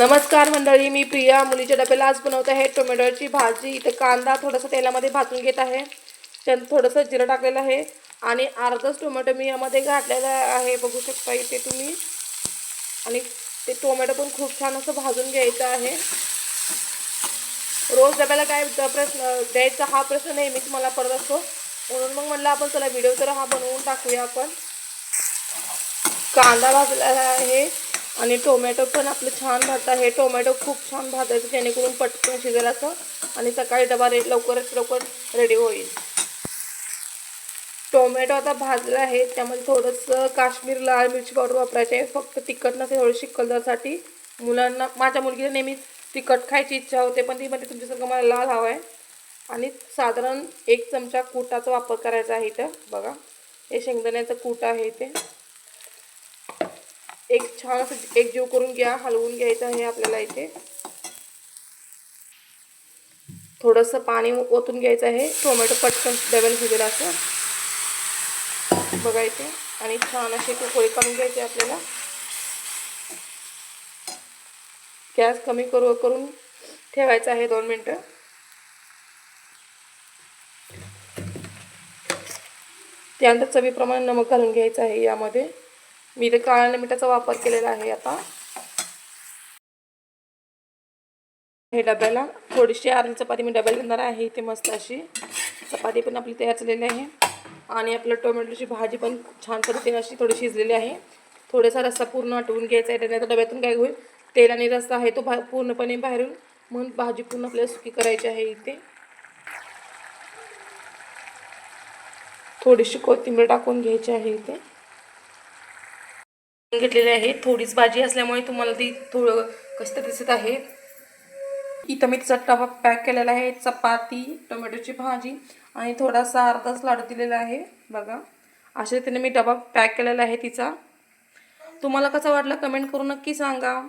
नमस्कार मंडळी मी प्रिया. मुलीच्या डब्याला आज बनवत आहे टोमॅटोची भाजी. इथं कांदा थोडासा तेलामध्ये भाजून घेत आहे. त्यात थोडंसं जिरं टाकलेलं आहे. आणि अर्धच टोमॅटो मी यामध्ये घातलेला आहे. बघू शकता इथे तुम्ही. आणि ते टोमॅटो पण खूप छान असं भाजून घ्यायचं आहे. रोज डब्याला काय प्रश्न द्यायचा हा प्रश्न नेहमीच मला पडत असतो. म्हणून मग म्हणलं आपण चला व्हिडिओ तर हा बनवून टाकूया आपण. कांदा भाजलेला आहे. आणि टोमॅटो पण आपलं छान भाजतं आहे. टोमॅटो खूप छान भाजायचं जेणेकरून पटकन शिजेल असं आणि सकाळी डबा रे लवकरच लवकर रेडी होईल. टोमॅटो आता भाजला आहे त्यामध्ये थोडंसं काश्मीर लाल मिरची पावडर वापरायची आहे. फक्त तिखट नसेल थोडीशी कलरसाठी मुलांना माझ्या मुलगीला नेहमीच तिखट खायची इच्छा होते पण ती म्हणजे तुमच्यासारखं मला लाल हवा आहे आणि साधारण एक चमचा कुटाचा वापर करायचा आहे इथं. बघा हे शेंगदाण्याचं कूट आहे इथे. एक छान असं एक जीव करून घ्या हलवून घ्यायचं आहे आपल्याला इथे. थोडंसं पाणी ओतून घ्यायचं आहे. टोमॅटो पटकन डबल शिजेल असं. बघा इथे. आणि छान असे पोळी काढून घ्यायची आपल्याला. गॅस कमी करू करून ठेवायचा आहे दोन मिनटं. त्यानंतर चवीप्रमाणे नमक घालून घ्यायचं आहे यामध्ये. मी इथे काळ्या मिठाचा वापर केलेला आहे आता. हे डब्याला थोडीशी अर्धी चपाती मी डब्याला देणार आहे इथे मस्त अशी चपाती पण आपली तयार झालेली आहे. आणि आपलं टोमॅटोची भाजी पण छान पद्धतीने अशी थोडी शिजलेली आहे. थोडासा रस्सा पूर्ण आटवून घ्यायचा आहे त्यानंतर डब्यातून काय होईल तेल आणि रस्सा आहे तो भा पूर्णपणे बाहेरून म्हणून भाजी पूर्ण आपल्याला सुकी करायची आहे इथे. थोडीशी कोथिंबीर टाकून घ्यायची आहे इथे. घेतलेली आहे. थोडीच भाजी असल्यामुळे तुम्हाला ती थोडं कष्ट दिसत आहे. इथं मी तिचा डबा पॅक केलेला आहे. चपाती टोमॅटोची भाजी आणि थोडासा अर्धाच लाडू दिलेला आहे. बघा. अशा रीतीने मी डबा पॅक केलेला आहे तिचा. तुम्हाला कसा वाटला कमेंट करून नक्की सांगा.